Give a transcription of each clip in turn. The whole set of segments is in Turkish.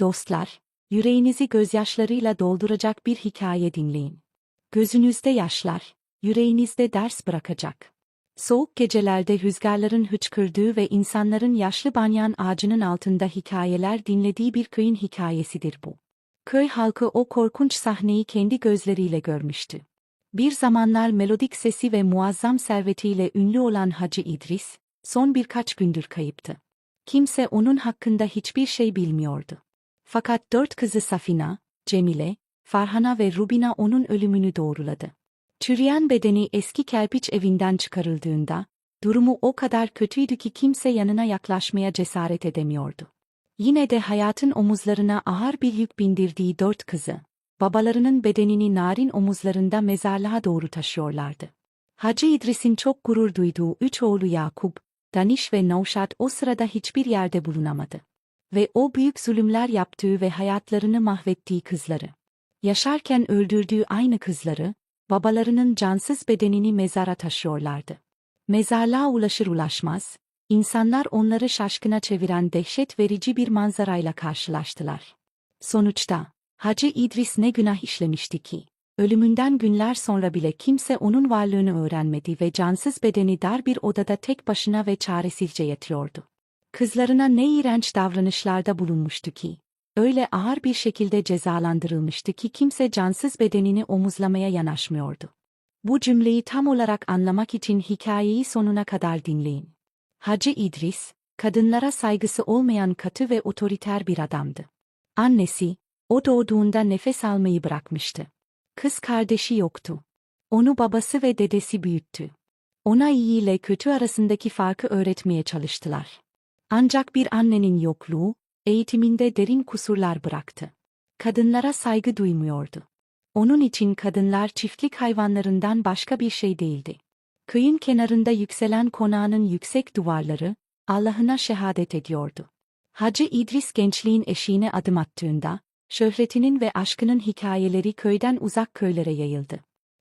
Dostlar, yüreğinizi gözyaşlarıyla dolduracak bir hikaye dinleyin. Gözünüzde yaşlar, yüreğinizde ders bırakacak. Soğuk gecelerde rüzgarların hıçkırdığı ve insanların yaşlı banyan ağacının altında hikayeler dinlediği bir köyün hikayesidir bu. Köy halkı o korkunç sahneyi kendi gözleriyle görmüştü. Bir zamanlar melodik sesi ve muazzam servetiyle ünlü olan Hacı İdris, son birkaç gündür kayıptı. Kimse onun hakkında hiçbir şey bilmiyordu. Fakat dört kızı Safina, Cemile, Farhana ve Rubina onun ölümünü doğruladı. Çürüyen bedeni eski kerpiç evinden çıkarıldığında, durumu o kadar kötüydü ki kimse yanına yaklaşmaya cesaret edemiyordu. Yine de hayatın omuzlarına ağır bir yük bindirdiği dört kızı, babalarının bedenini narin omuzlarında mezarlığa doğru taşıyorlardı. Hacı İdris'in çok gurur duyduğu üç oğlu Yakup, Daniş ve Navşat o sırada hiçbir yerde bulunamadı. Ve o büyük zulümler yaptığı ve hayatlarını mahvettiği kızları. Yaşarken öldürdüğü aynı kızları, babalarının cansız bedenini mezara taşıyorlardı. Mezarlığa ulaşır ulaşmaz, insanlar onları şaşkına çeviren dehşet verici bir manzarayla karşılaştılar. Sonuçta, Hacı İdris ne günah işlemişti ki? Ölümünden günler sonra bile kimse onun varlığını öğrenmedi ve cansız bedeni dar bir odada tek başına ve çaresizce yatıyordu. Kızlarına ne iğrenç davranışlarda bulunmuştu ki? Öyle ağır bir şekilde cezalandırılmıştı ki kimse cansız bedenini omuzlamaya yanaşmıyordu. Bu cümleyi tam olarak anlamak için hikayeyi sonuna kadar dinleyin. Hacı İdris, kadınlara saygısı olmayan katı ve otoriter bir adamdı. Annesi, o doğduğunda nefes almayı bırakmıştı. Kız kardeşi yoktu. Onu babası ve dedesi büyüttü. Ona iyi ile kötü arasındaki farkı öğretmeye çalıştılar. Ancak bir annenin yokluğu, eğitiminde derin kusurlar bıraktı. Kadınlara saygı duymuyordu. Onun için kadınlar çiftlik hayvanlarından başka bir şey değildi. Köyün kenarında yükselen konağının yüksek duvarları, Allah'ına şehadet ediyordu. Hacı İdris gençliğin eşiğine adım attığında, şöhretinin ve aşkının hikayeleri köyden uzak köylere yayıldı.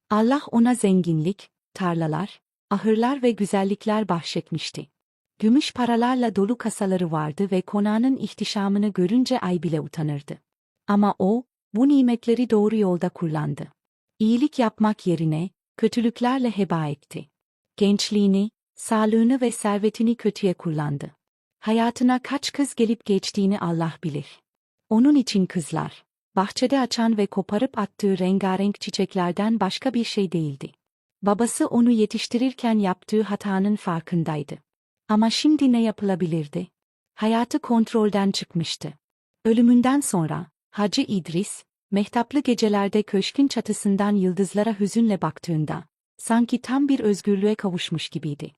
Allah ona zenginlik, tarlalar, ahırlar ve güzellikler bahşetmişti. Gümüş paralarla dolu kasaları vardı ve konağının ihtişamını görünce ay bile utanırdı. Ama o, bu nimetleri doğru yolda kullandı. İyilik yapmak yerine, kötülüklerle heba etti. Gençliğini, sağlığını ve servetini kötüye kullandı. Hayatına kaç kız gelip geçtiğini Allah bilir. Onun için kızlar, bahçede açan ve koparıp attığı rengarenk çiçeklerden başka bir şey değildi. Babası onu yetiştirirken yaptığı hatanın farkındaydı. Ama şimdi ne yapılabilirdi? Hayatı kontrolden çıkmıştı. Ölümünden sonra, Hacı İdris, mehtaplı gecelerde köşkün çatısından yıldızlara hüzünle baktığında, sanki tam bir özgürlüğe kavuşmuş gibiydi.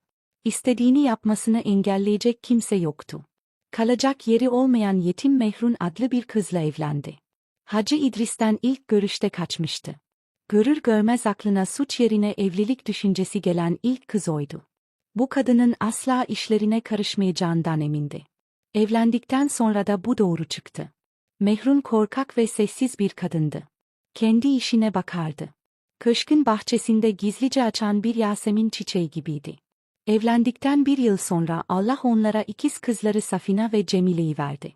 İstediğini yapmasını engelleyecek kimse yoktu. Kalacak yeri olmayan yetim Mehrun adlı bir kızla evlendi. Hacı İdris'ten ilk görüşte kaçmıştı. Görür görmez aklına suç yerine evlilik düşüncesi gelen ilk kız oydu. Bu kadının asla işlerine karışmayacağından emindi. Evlendikten sonra da bu doğru çıktı. Mehrun korkak ve sessiz bir kadındı. Kendi işine bakardı. Köşkün bahçesinde gizlice açan bir Yasemin çiçeği gibiydi. Evlendikten bir yıl sonra Allah onlara ikiz kızları Safina ve Cemile'yi verdi.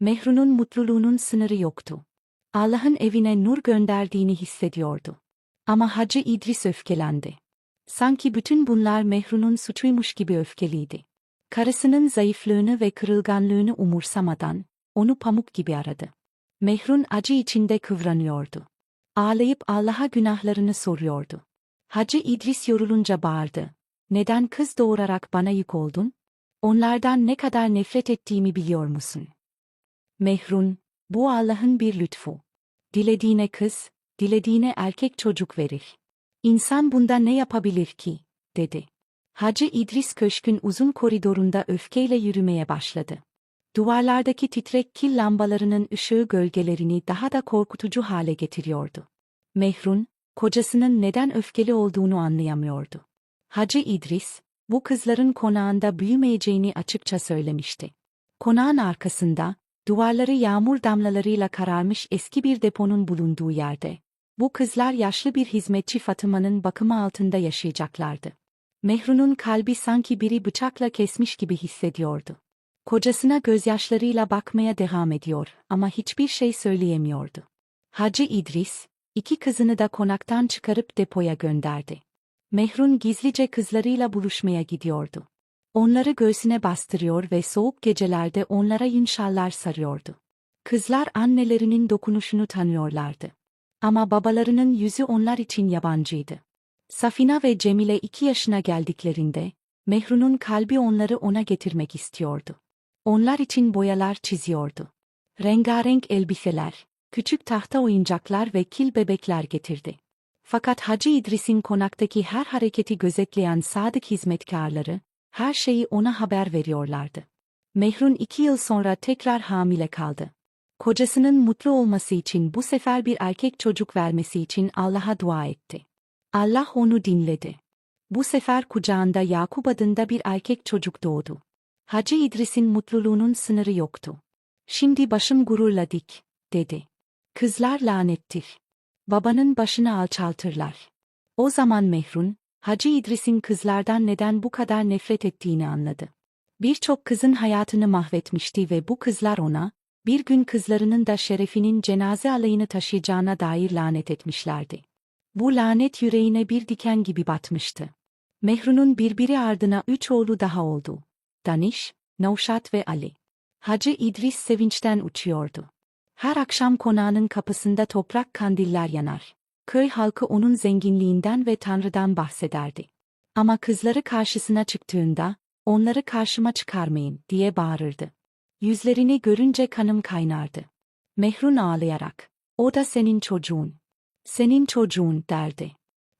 Mehrun'un mutluluğunun sınırı yoktu. Allah'ın evine nur gönderdiğini hissediyordu. Ama Hacı İdris öfkelendi. Sanki bütün bunlar Mehrun'un suçuymuş gibi öfkeliydi. Karısının zayıflığını ve kırılganlığını umursamadan, onu pamuk gibi aradı. Mehrun acı içinde kıvranıyordu. Ağlayıp Allah'a günahlarını soruyordu. Hacı İdris yorulunca bağırdı. Neden kız doğurarak bana yük oldun? Onlardan ne kadar nefret ettiğimi biliyor musun? Mehrun, bu Allah'ın bir lütfu. Dilediğine kız, dilediğine erkek çocuk verir. İnsan bunda ne yapabilir ki? dedi. Hacı İdris köşkün uzun koridorunda öfkeyle yürümeye başladı. Duvarlardaki titrek kil lambalarının ışığı gölgelerini daha da korkutucu hale getiriyordu. Mehrun, kocasının neden öfkeli olduğunu anlayamıyordu. Hacı İdris, bu kızların konağında büyümeyeceğini açıkça söylemişti. Konağın arkasında, duvarları yağmur damlalarıyla kararmış eski bir deponun bulunduğu yerde, bu kızlar yaşlı bir hizmetçi Fatıma'nın bakımı altında yaşayacaklardı. Mehrun'un kalbi sanki biri bıçakla kesmiş gibi hissediyordu. Kocasına gözyaşlarıyla bakmaya devam ediyor ama hiçbir şey söyleyemiyordu. Hacı İdris, iki kızını da konaktan çıkarıp depoya gönderdi. Mehrun gizlice kızlarıyla buluşmaya gidiyordu. Onları göğsüne bastırıyor ve soğuk gecelerde onlara yün şallar sarıyordu. Kızlar annelerinin dokunuşunu tanıyorlardı. Ama babalarının yüzü onlar için yabancıydı. Safina ve Cemile iki yaşına geldiklerinde, Mehrun'un kalbi onları ona getirmek istiyordu. Onlar için boyalar çiziyordu. Rengarenk elbiseler, küçük tahta oyuncaklar ve kil bebekler getirdi. Fakat Hacı İdris'in konaktaki her hareketi gözetleyen sadık hizmetkarları, her şeyi ona haber veriyorlardı. Mehrun iki yıl sonra tekrar hamile kaldı. Kocasının mutlu olması için bu sefer bir erkek çocuk vermesi için Allah'a dua etti. Allah onu dinledi. Bu sefer kucağında Yakup adında bir erkek çocuk doğdu. Hacı İdris'in mutluluğunun sınırı yoktu. Şimdi başım gururla dik, dedi. Kızlar lanettir. Babanın başını alçaltırlar. O zaman Mehrun, Hacı İdris'in kızlardan neden bu kadar nefret ettiğini anladı. Birçok kızın hayatını mahvetmişti ve bu kızlar ona, bir gün kızlarının da şerefinin cenaze alayını taşıyacağına dair lanet etmişlerdi. Bu lanet yüreğine bir diken gibi batmıştı. Mehrun'un birbiri ardına üç oğlu daha oldu. Daniş, Navşat ve Ali. Hacı İdris sevinçten uçuyordu. Her akşam konağının kapısında toprak kandiller yanar. Köy halkı onun zenginliğinden ve Tanrı'dan bahsederdi. Ama kızları karşısına çıktığında, onları karşıma çıkarmayın diye bağırırdı. Yüzlerini görünce kanım kaynardı. Mehrun ağlayarak, o da senin çocuğun. Senin çocuğun derdi.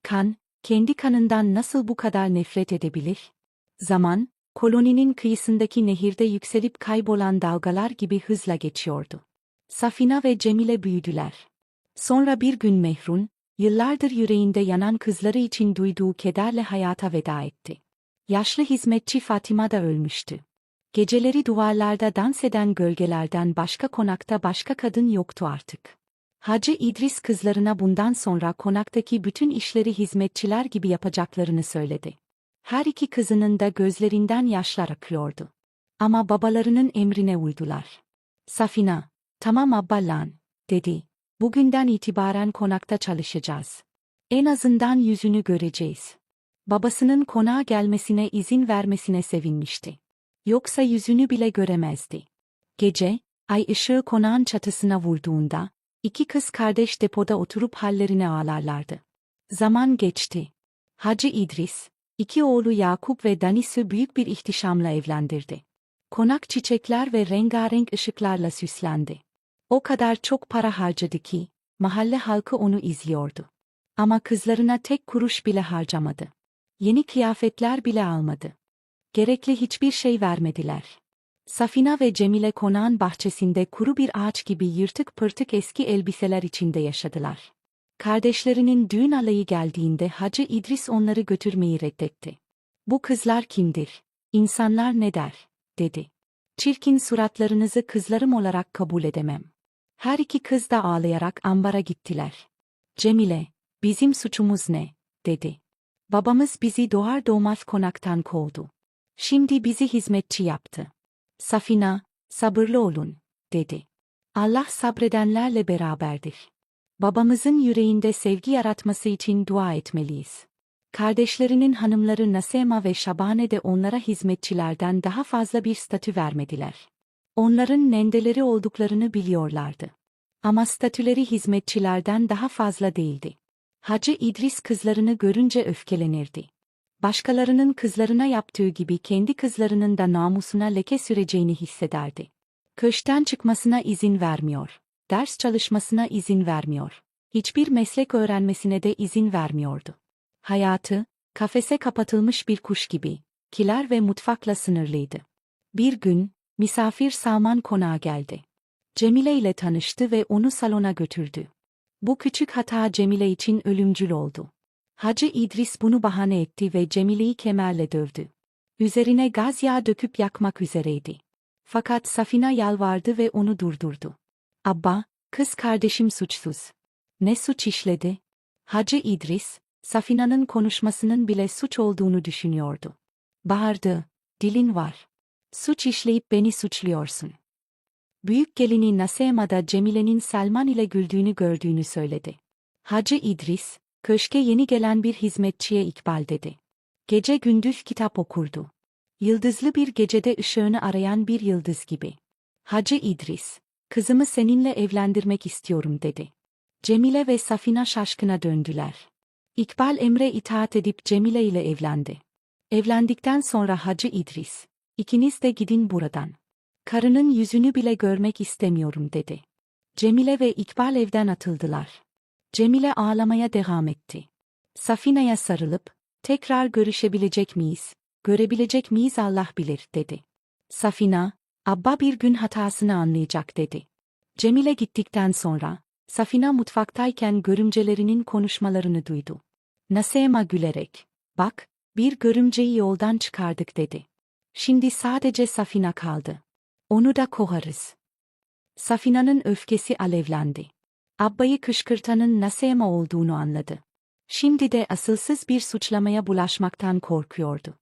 Kan, kendi kanından nasıl bu kadar nefret edebilir? Zaman, koloninin kıyısındaki nehirde yükselip kaybolan dalgalar gibi hızla geçiyordu. Safina ve Cemile büyüdüler. Sonra bir gün Mehrun, yıllardır yüreğinde yanan kızları için duyduğu kederle hayata veda etti. Yaşlı hizmetçi Fatima da ölmüştü. Geceleri duvarlarda dans eden gölgelerden başka konakta başka kadın yoktu artık. Hacı İdris kızlarına bundan sonra konaktaki bütün işleri hizmetçiler gibi yapacaklarını söyledi. Her iki kızının da gözlerinden yaşlar akıyordu. Ama babalarının emrine uydular. Safina, tamam abballan, dedi. Bugünden itibaren konakta çalışacağız. En azından yüzünü göreceğiz. Babasının konağa gelmesine izin vermesine sevinmişti. Yoksa yüzünü bile göremezdi. Gece, ay ışığı konağın çatısına vurduğunda, iki kız kardeş depoda oturup hallerine ağlarlardı. Zaman geçti. Hacı İdris, iki oğlu Yakup ve Danis'i büyük bir ihtişamla evlendirdi. Konak çiçekler ve rengarenk ışıklarla süslendi. O kadar çok para harcadı ki, mahalle halkı onu izliyordu. Ama kızlarına tek kuruş bile harcamadı. Yeni kıyafetler bile almadı. Gerekli hiçbir şey vermediler. Safina ve Cemile konağın bahçesinde kuru bir ağaç gibi yırtık pırtık eski elbiseler içinde yaşadılar. Kardeşlerinin düğün alayı geldiğinde Hacı İdris onları götürmeyi reddetti. Bu kızlar kimdir? İnsanlar ne der? dedi. Çirkin suratlarınızı kızlarım olarak kabul edemem. Her iki kız da ağlayarak ambara gittiler. Cemile, bizim suçumuz ne? dedi. Babamız bizi doğar doğmaz konaktan kovdu. Şimdi bizi hizmetçi yaptı. Safina, sabırlı olun, dedi. Allah sabredenlerle beraberdir. Babamızın yüreğinde sevgi yaratması için dua etmeliyiz. Kardeşlerinin hanımları Nasema ve Şabane de onlara hizmetçilerden daha fazla bir statü vermediler. Onların nendeleri olduklarını biliyorlardı. Ama statüleri hizmetçilerden daha fazla değildi. Hacı İdris kızlarını görünce öfkelenirdi. Başkalarının kızlarına yaptığı gibi kendi kızlarının da namusuna leke süreceğini hissederdi. Köşten çıkmasına izin vermiyor. Ders çalışmasına izin vermiyor. Hiçbir meslek öğrenmesine de izin vermiyordu. Hayatı, kafese kapatılmış bir kuş gibi, kiler ve mutfakla sınırlıydı. Bir gün, misafir Salman konağa geldi. Cemile ile tanıştı ve onu salona götürdü. Bu küçük hata Cemile için ölümcül oldu. Hacı İdris bunu bahane etti ve Cemile'yi kemerle dövdü. Üzerine gaz yağı döküp yakmak üzereydi. Fakat Safina yalvardı ve onu durdurdu. Abba, kız kardeşim suçsuz. Ne suç işledi? Hacı İdris, Safina'nın konuşmasının bile suç olduğunu düşünüyordu. Bağırdı, dilin var. Suç işleyip beni suçluyorsun. Büyük gelini Nasema da Cemile'nin Selman ile güldüğünü gördüğünü söyledi. Hacı İdris, köşke yeni gelen bir hizmetçiye ikbal dedi. Gece gündüz kitap okurdu. Yıldızlı bir gecede ışığını arayan bir yıldız gibi. Hacı İdris, kızımı seninle evlendirmek istiyorum dedi. Cemile ve Safina şaşkına döndüler. İkbal emre itaat edip Cemile ile evlendi. Evlendikten sonra Hacı İdris, ikiniz de gidin buradan. Karının yüzünü bile görmek istemiyorum dedi. Cemile ve İkbal evden atıldılar. Cemile ağlamaya devam etti. Safina'ya sarılıp, tekrar görüşebilecek miyiz, görebilecek miyiz Allah bilir dedi. Safina, Abba bir gün hatasını anlayacak dedi. Cemile gittikten sonra, Safina mutfaktayken görümcelerinin konuşmalarını duydu. Nasema gülerek, bak, bir görümceyi yoldan çıkardık dedi. Şimdi sadece Safina kaldı. Onu da kovarız. Safina'nın öfkesi alevlendi. Abba'yı kışkırtanın Nasema olduğunu anladı. Şimdi de asılsız bir suçlamaya bulaşmaktan korkuyordu.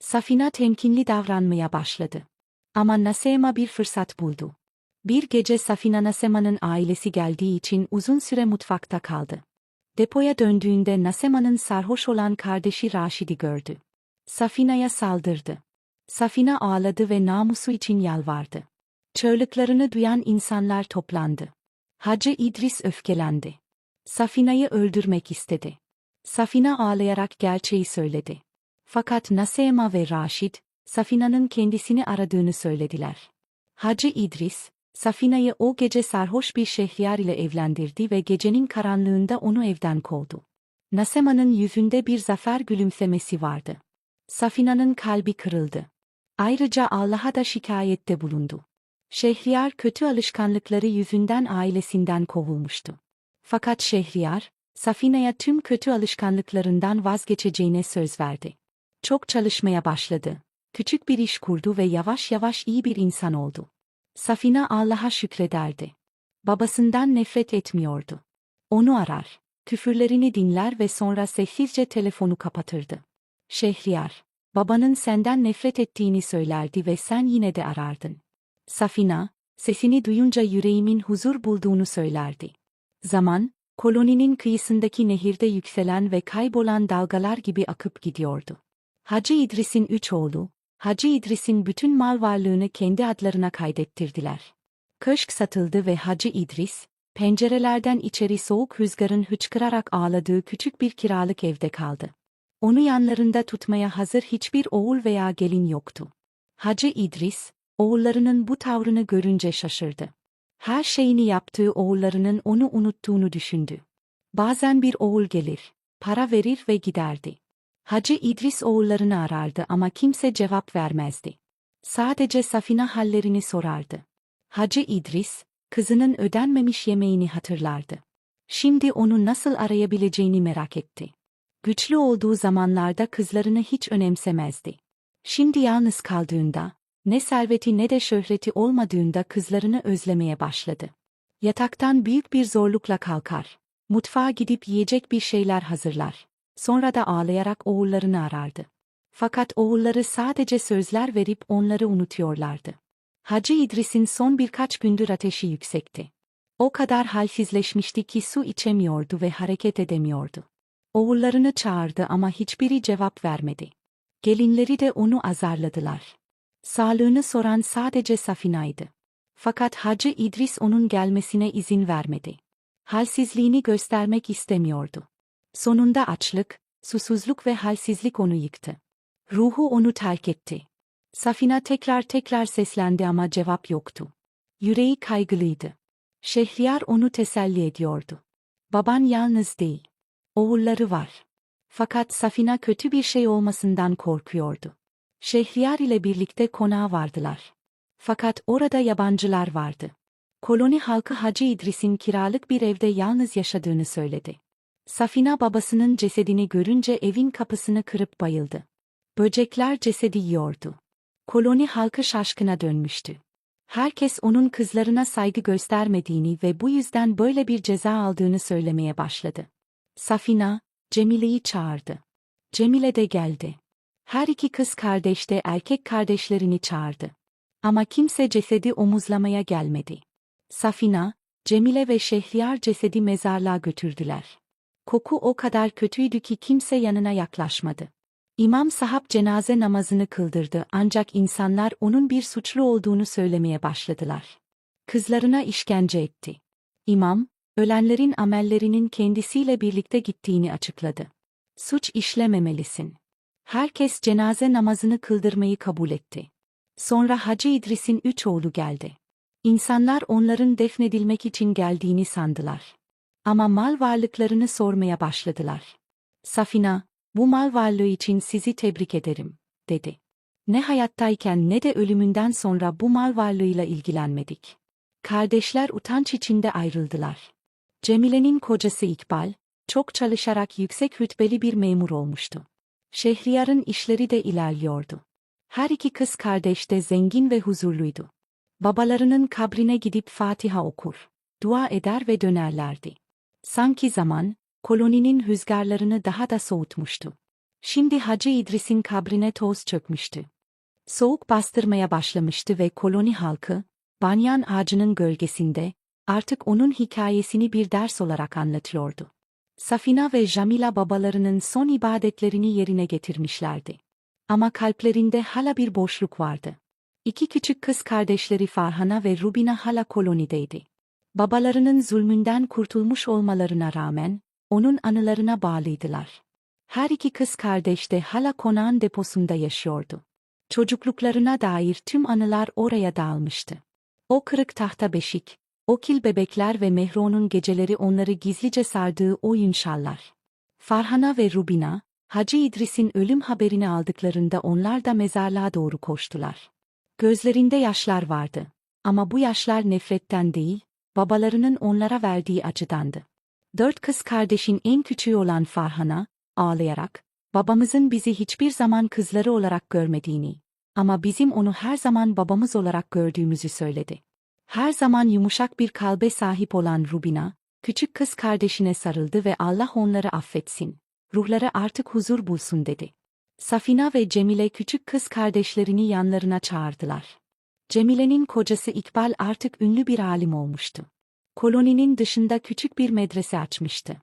Safina temkinli davranmaya başladı. Ama Nasema bir fırsat buldu. Bir gece Safina Nasema'nın ailesi geldiği için uzun süre mutfakta kaldı. Depoya döndüğünde Nasema'nın sarhoş olan kardeşi Raşid'i gördü. Safina'ya saldırdı. Safina ağladı ve namusu için yalvardı. Çığlıklarını duyan insanlar toplandı. Hacı İdris öfkelendi. Safina'yı öldürmek istedi. Safina ağlayarak gerçeği söyledi. Fakat Nasema ve Raşid, Safina'nın kendisini aradığını söylediler. Hacı İdris, Safina'yı o gece sarhoş bir şehriyar ile evlendirdi ve gecenin karanlığında onu evden kovdu. Nasema'nın yüzünde bir zafer gülümsemesi vardı. Safina'nın kalbi kırıldı. Ayrıca Allah'a da şikayette bulundu. Şehriyar kötü alışkanlıkları yüzünden ailesinden kovulmuştu. Fakat Şehriyar, Safina'ya tüm kötü alışkanlıklarından vazgeçeceğine söz verdi. Çok çalışmaya başladı. Küçük bir iş kurdu ve yavaş yavaş iyi bir insan oldu. Safina Allah'a şükrederdi. Babasından nefret etmiyordu. Onu arar, küfürlerini dinler ve sonra sessizce telefonu kapatırdı. Şehriyar, babanın senden nefret ettiğini söylerdi ve sen yine de arardın. Safina, sesini duyunca yüreğimin huzur bulduğunu söylerdi. Zaman, koloninin kıyısındaki nehirde yükselen ve kaybolan dalgalar gibi akıp gidiyordu. Hacı İdris'in üç oğlu, Hacı İdris'in bütün mal varlığını kendi adlarına kaydettirdiler. Köşk satıldı ve Hacı İdris, pencerelerden içeri soğuk rüzgarın hıçkırarak ağladığı küçük bir kiralık evde kaldı. Onu yanlarında tutmaya hazır hiçbir oğul veya gelin yoktu. Hacı İdris, oğullarının bu tavrını görünce şaşırdı. Her şeyini yaptığı oğullarının onu unuttuğunu düşündü. Bazen bir oğul gelir, para verir ve giderdi. Hacı İdris oğullarını arardı ama kimse cevap vermezdi. Sadece Safina hallerini sorardı. Hacı İdris, kızının ödenmemiş yemeğini hatırlardı. Şimdi onu nasıl arayabileceğini merak etti. Güçlü olduğu zamanlarda kızlarını hiç önemsemezdi. Şimdi yalnız kaldığında, ne serveti ne de şöhreti olmadığında kızlarını özlemeye başladı. Yataktan büyük bir zorlukla kalkar. Mutfağa gidip yiyecek bir şeyler hazırlar. Sonra da ağlayarak oğullarını arardı. Fakat oğulları sadece sözler verip onları unutuyorlardı. Hacı İdris'in son birkaç gündür ateşi yüksekti. O kadar halsizleşmişti ki su içemiyordu ve hareket edemiyordu. Oğullarını çağırdı ama hiçbiri cevap vermedi. Gelinleri de onu azarladılar. Sağlığını soran sadece Safina'ydı. Fakat Hacı İdris onun gelmesine izin vermedi. Halsizliğini göstermek istemiyordu. Sonunda açlık, susuzluk ve halsizlik onu yıktı. Ruhu onu terk etti. Safina tekrar tekrar seslendi ama cevap yoktu. Yüreği kaygılıydı. Şehriyar onu teselli ediyordu. Baban yalnız değil. Oğulları var. Fakat Safina kötü bir şey olmasından korkuyordu. Şehriyar ile birlikte konağa vardılar. Fakat orada yabancılar vardı. Koloni halkı Hacı İdris'in kiralık bir evde yalnız yaşadığını söyledi. Safina babasının cesedini görünce evin kapısını kırıp bayıldı. Böcekler cesedi yiyordu. Koloni halkı şaşkına dönmüştü. Herkes onun kızlarına saygı göstermediğini ve bu yüzden böyle bir ceza aldığını söylemeye başladı. Safina, Cemile'yi çağırdı. Cemile de geldi. Her iki kız kardeş de erkek kardeşlerini çağırdı. Ama kimse cesedi omuzlamaya gelmedi. Safina, Cemile ve Şehriyar cesedi mezarlığa götürdüler. Koku o kadar kötüydü ki kimse yanına yaklaşmadı. İmam sahap cenaze namazını kıldırdı ancak insanlar onun bir suçlu olduğunu söylemeye başladılar. Kızlarına işkence etti. İmam, ölenlerin amellerinin kendisiyle birlikte gittiğini açıkladı. Suç işlememelisin. Herkes cenaze namazını kıldırmayı kabul etti. Sonra Hacı İdris'in üç oğlu geldi. İnsanlar onların defnedilmek için geldiğini sandılar. Ama mal varlıklarını sormaya başladılar. Safina, bu mal varlığı için sizi tebrik ederim, dedi. Ne hayattayken ne de ölümünden sonra bu mal varlığıyla ilgilenmedik. Kardeşler utanç içinde ayrıldılar. Cemile'nin kocası İkbal, çok çalışarak yüksek rütbeli bir memur olmuştu. Şehriyar'ın işleri de ilerliyordu. Her iki kız kardeş de zengin ve huzurluydu. Babalarının kabrine gidip Fatiha okur, dua eder ve dönerlerdi. Sanki zaman, koloninin rüzgarlarını daha da soğutmuştu. Şimdi Hacı İdris'in kabrine toz çökmüştü. Soğuk bastırmaya başlamıştı ve koloni halkı, banyan ağacının gölgesinde, artık onun hikayesini bir ders olarak anlatıyordu. Safina ve Jamila babalarının son ibadetlerini yerine getirmişlerdi. Ama kalplerinde hala bir boşluk vardı. İki küçük kız kardeşleri Farhana ve Rubina hala kolonideydi. Babalarının zulmünden kurtulmuş olmalarına rağmen, onun anılarına bağlıydılar. Her iki kız kardeş de hala konağın deposunda yaşıyordu. Çocukluklarına dair tüm anılar oraya dağılmıştı. O kırık tahta beşik, o kil bebekler ve Mehron'un geceleri onları gizlice sardığı o yunşallar. Farhana ve Rubina, Hacı İdris'in ölüm haberini aldıklarında onlar da mezarlığa doğru koştular. Gözlerinde yaşlar vardı. Ama bu yaşlar nefretten değil, babalarının onlara verdiği acıdandı. Dört kız kardeşin en küçüğü olan Farhan'a, ağlayarak, babamızın bizi hiçbir zaman kızları olarak görmediğini, ama bizim onu her zaman babamız olarak gördüğümüzü söyledi. Her zaman yumuşak bir kalbe sahip olan Rubina, küçük kız kardeşine sarıldı ve Allah onları affetsin, ruhları artık huzur bulsun dedi. Safina ve Cemile küçük kız kardeşlerini yanlarına çağırdılar. Cemile'nin kocası İkbal artık ünlü bir alim olmuştu. Koloninin dışında küçük bir medrese açmıştı.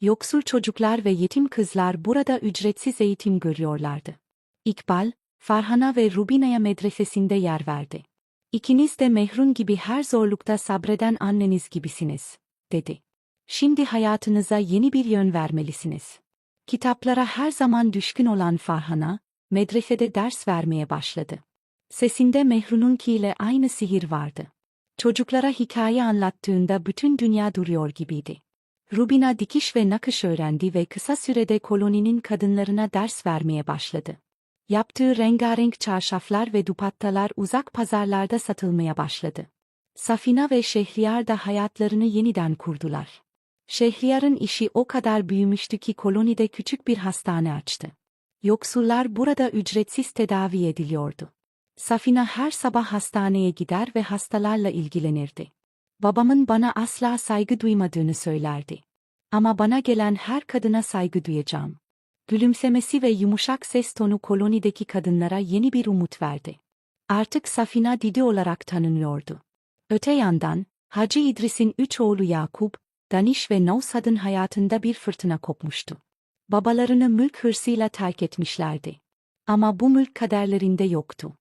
Yoksul çocuklar ve yetim kızlar burada ücretsiz eğitim görüyorlardı. İkbal, Farhana ve Rubina'ya medresesinde yer verdi. İkiniz de Mehrun gibi her zorlukta sabreden anneniz gibisiniz, dedi. Şimdi hayatınıza yeni bir yön vermelisiniz. Kitaplara her zaman düşkün olan Farhan'a, medresede ders vermeye başladı. Sesinde Mehrun'unkiyle aynı sihir vardı. Çocuklara hikaye anlattığında bütün dünya duruyor gibiydi. Rubina dikiş ve nakış öğrendi ve kısa sürede koloninin kadınlarına ders vermeye başladı. Yaptığı rengarenk çarşaflar ve dupattalar uzak pazarlarda satılmaya başladı. Safina ve Şehriyar da hayatlarını yeniden kurdular. Şehriyar'ın işi o kadar büyümüştü ki kolonide küçük bir hastane açtı. Yoksullar burada ücretsiz tedavi ediliyordu. Safina her sabah hastaneye gider ve hastalarla ilgilenirdi. Babamın bana asla saygı duymadığını söylerdi. Ama bana gelen her kadına saygı duyacağım. Gülümsemesi ve yumuşak ses tonu kolonideki kadınlara yeni bir umut verdi. Artık Safina Didi olarak tanınıyordu. Öte yandan, Hacı İdris'in üç oğlu Yakup, Daniş ve Nausad'ın hayatında bir fırtına kopmuştu. Babalarını mülk hırsıyla terk etmişlerdi. Ama bu mülk kaderlerinde yoktu.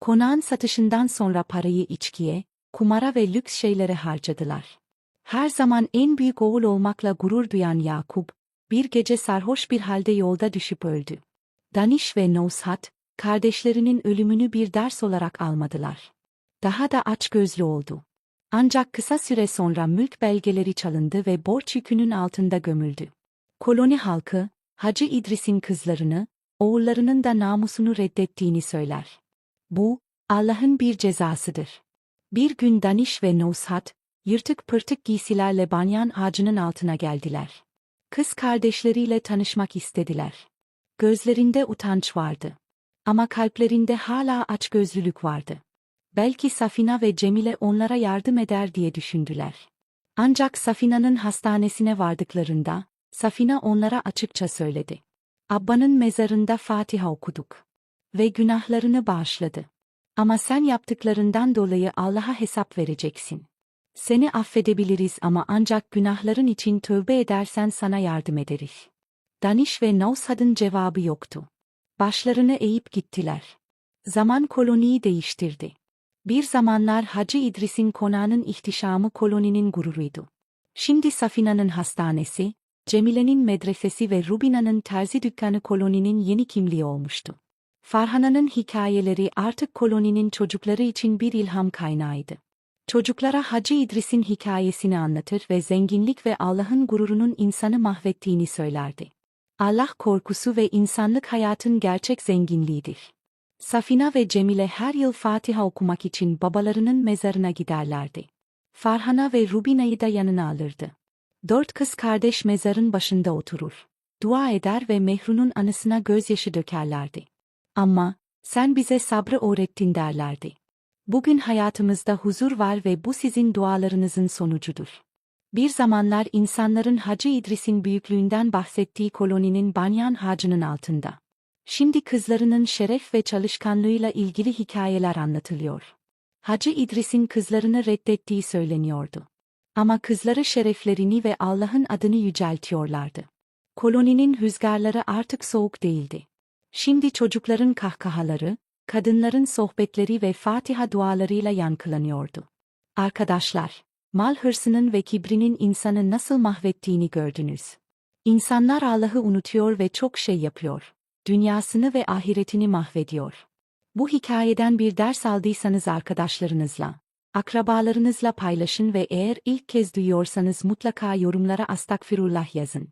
Konağın satışından sonra parayı içkiye, kumara ve lüks şeylere harcadılar. Her zaman en büyük oğul olmakla gurur duyan Yakup, bir gece sarhoş bir halde yolda düşüp öldü. Daniş ve Noshat, kardeşlerinin ölümünü bir ders olarak almadılar. Daha da açgözlü oldu. Ancak kısa süre sonra mülk belgeleri çalındı ve borç yükünün altında gömüldü. Koloni halkı, Hacı İdris'in kızlarını, oğullarının da namusunu reddettiğini söyler. Bu, Allah'ın bir cezasıdır. Bir gün Daniş ve Noshat, yırtık pırtık giysilerle banyan ağacının altına geldiler. Kız kardeşleriyle tanışmak istediler. Gözlerinde utanç vardı. Ama kalplerinde hala açgözlülük vardı. Belki Safina ve Cemile onlara yardım eder diye düşündüler. Ancak Safina'nın hastanesine vardıklarında, Safina onlara açıkça söyledi. Abba'nın mezarında Fatiha okuduk. Ve günahlarını bağışladı. Ama sen yaptıklarından dolayı Allah'a hesap vereceksin. Seni affedebiliriz ama ancak günahların için tövbe edersen sana yardım ederiz. Daniş ve Nausad'ın cevabı yoktu. Başlarını eğip gittiler. Zaman koloniyi değiştirdi. Bir zamanlar Hacı İdris'in konağının ihtişamı koloninin gururuydu. Şimdi Safina'nın hastanesi, Cemile'nin medresesi ve Rubina'nın terzi dükkanı koloninin yeni kimliği olmuştu. Farhana'nın hikayeleri artık koloninin çocukları için bir ilham kaynağıydı. Çocuklara Hacı İdris'in hikayesini anlatır ve zenginlik ve Allah'ın gururunun insanı mahvettiğini söylerdi. Allah korkusu ve insanlık hayatın gerçek zenginliğidir. Safina ve Cemile her yıl Fatiha okumak için babalarının mezarına giderlerdi. Farhana ve Rubina'yı da yanına alırdı. Dört kız kardeş mezarın başında oturur. Dua eder ve Mehrun'un anısına gözyaşı dökerlerdi. Ama, sen bize sabrı öğrettin derlerdi. Bugün hayatımızda huzur var ve bu sizin dualarınızın sonucudur. Bir zamanlar insanların Hacı İdris'in büyüklüğünden bahsettiği koloninin Banyan Hacı'nın altında. Şimdi kızlarının şeref ve çalışkanlığıyla ilgili hikayeler anlatılıyor. Hacı İdris'in kızlarını reddettiği söyleniyordu. Ama kızları şereflerini ve Allah'ın adını yüceltiyorlardı. Koloninin rüzgarları artık soğuk değildi. Şimdi çocukların kahkahaları, kadınların sohbetleri ve Fatiha dualarıyla yankılanıyordu. Arkadaşlar, mal hırsının ve kibrinin insanı nasıl mahvettiğini gördünüz. İnsanlar Allah'ı unutuyor ve çok şey yapıyor. Dünyasını ve ahiretini mahvediyor. Bu hikayeden bir ders aldıysanız arkadaşlarınızla, akrabalarınızla paylaşın ve eğer ilk kez duyuyorsanız mutlaka yorumlara astakfirullah yazın.